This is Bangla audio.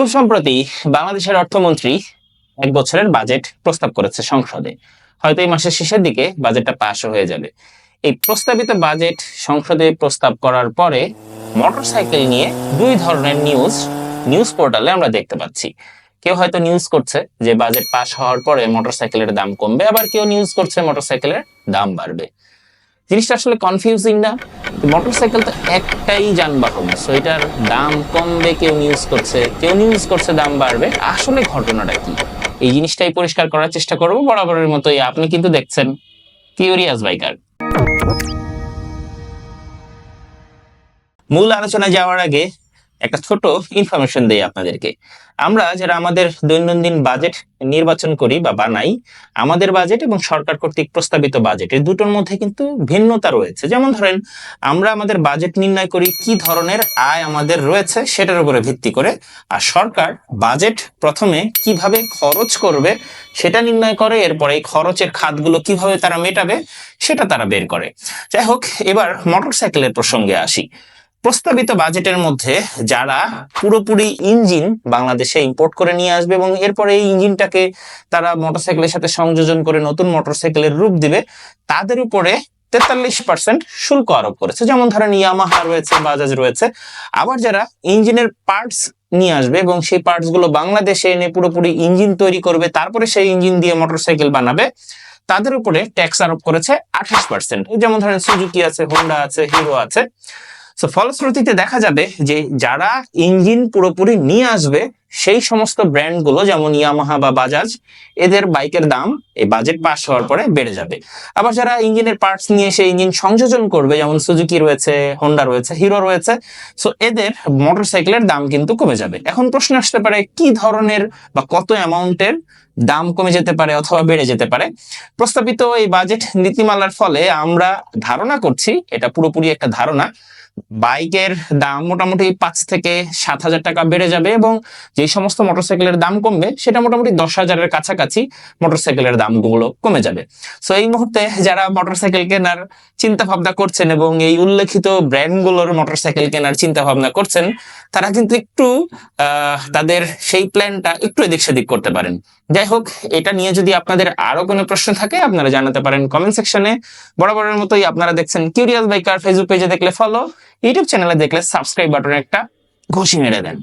খুব সম্প্রতি বাংলাদেশের অর্থমন্ত্রী এক বছরের বাজেট প্রস্তাব করেছে সংসদে। হয়তো এই মাসের শেষের দিকে বাজেটটা পাশ হয়ে যাবে। এই প্রস্তাবিত বাজেট সংসদে প্রস্তাব করার পরে মোটরসাইকেল নিয়ে দুই ধরনের নিউজ নিউজ পোর্টালে আমরা দেখতে পাচ্ছি। কেউ হয়তো নিউজ করছে যে বাজেট পাশ হওয়ার পরে মোটরসাইকেলের দাম কমবে, আবার কেউ নিউজ করছে মোটরসাইকেলের দাম বাড়বে। জিনিসটা আসলে কনফিউজিং না? মোটরসাইকেল তো একটাই যানবাহন সো এটার দাম কমবে, কেউ নিউজ করছে, কেউ নিউজ করছে, দাম বাড়বে। আসলে ঘটনাটা কি? এই জিনিসটাই পরিষ্কার করার চেষ্টা করব, বরাবরের মতোই আপনি কিন্তু দেখছেন কিউরিয়াস বাইকার মূল আলোচনা যাওয়ার আগে একটা ছোট ইনফরমেশন দেই আপনাদেরকে। আমরা যারা আমাদের দৈনন্দিন বাজেট নির্বাচন করি বা বানাই, আমাদের বাজেট এবং সরকার কর্তৃক প্রস্তাবিত বাজেট এই দুটোর মধ্যে কিন্তু ভিন্নতা রয়েছে। যেমন ধরেন, আমরা আমাদের বাজেট নির্ণয় করি কি ধরনের আয় আমাদের রয়েছে সেটার উপরে ভিত্তি করে, আর সরকার বাজেট প্রথমে কীভাবে খরচ করবে সেটা নির্ণয় করে, এরপরে এই খরচের খাতগুলো কীভাবে তারা মেটাবে সেটা তারা বের করে। যাই হোক, এবার মোটরসাইকেলের প্রসঙ্গে আসি। প্রস্তাবিত বাজেটের মধ্যে যারা পুরোপুরি ইঞ্জিন বাংলাদেশে ইম্পোর্ট করে নিয়ে আসবে এবং এরপরে এই ইঞ্জিনটাকে তারা মোটরসাইকেলের সাথে সংযোজন করে নতুন মোটরসাইকেলের রূপ দিবে, তাদের উপরে তেতাল্লিশ পার্সেন্ট শুল্ক আরোপ করেছে। যেমন ধরেন ইয়ামাহা রয়েছে বাজাজ রয়েছে। আবার যারা ইঞ্জিনের পার্টস নিয়ে আসবে এবং সেই পার্টসগুলো বাংলাদেশে এনে পুরোপুরি ইঞ্জিন তৈরি করবে, তারপরে সেই ইঞ্জিন দিয়ে মোটরসাইকেল বানাবে, তাদের উপরে ট্যাক্স আরোপ করেছে আঠাশ পার্সেন্ট যেমন ধরেন সুজুকি আছে হোন্ডা আছে হিরো আছে। সো ফলশ্রুতিতে দেখা যাবে যে যারা ইঞ্জিন পুরোপুরি নিয়ে আসবে, সেই সমস্ত ব্র্যান্ডগুলো যেমন ইয়ামাহা বা বাজাজ এদের বাইকের দাম এই বাজেট পাস হওয়ার পরে বেড়ে যাবে। আবার যারা ইঞ্জিনের পার্টস নিয়ে সেই ইঞ্জিন সংযোজন করবে, যেমন সুজুকি রয়েছে হোন্ডা রয়েছে হিরো রয়েছে সো এদের মোটরসাইকেলের দাম কিন্তু কমে যাবে। এখন প্রশ্ন আসতে পারে, কি ধরনের বা কত অ্যামাউন্টের দাম কমে যেতে পারে অথবা বেড়ে যেতে পারে? প্রস্তাবিত এই বাজেট নীতিমালার ফলে আমরা ধারণা করছি, এটা পুরোপুরি একটা ধারণা বাইকের দাম মোটামুটি পাঁচ থেকে সাত হাজার টাকা বেড়ে যাবে এবং যে সমস্ত মোটরসাইকেলের দাম কমবে, সেটা মোটামুটি দশ হাজারের কাছাকাছি মোটরসাইকেলের দামগুলো কমে যাবে। সো এই মুহূর্তে যারা মোটরসাইকেল কেনার চিন্তা ভাবনা করছেন এবং এই উল্লেখিত ব্র্যান্ডগুলোর মোটরসাইকেল কেনার চিন্তা ভাবনা করছেন, তারা কিন্তু একটু তাদের সেই প্ল্যানটা একটু এদিক সেদিক করতে পারেন। যাই হোক, এটা নিয়ে যদি আপনাদের আরও কোনো প্রশ্ন থাকে, আপনারা জানাতে পারেন কমেন্ট সেকশনে। বরাবরের মতোই আপনারা দেখছেন কিউরিয়াস বাইকার ফেসবুক পেজে দেখলে ফলো ইউটিউব চ্যানেলে দেখলে সাবস্ক্রাইব বাটনে একটা ঘুষি মেরে দেন।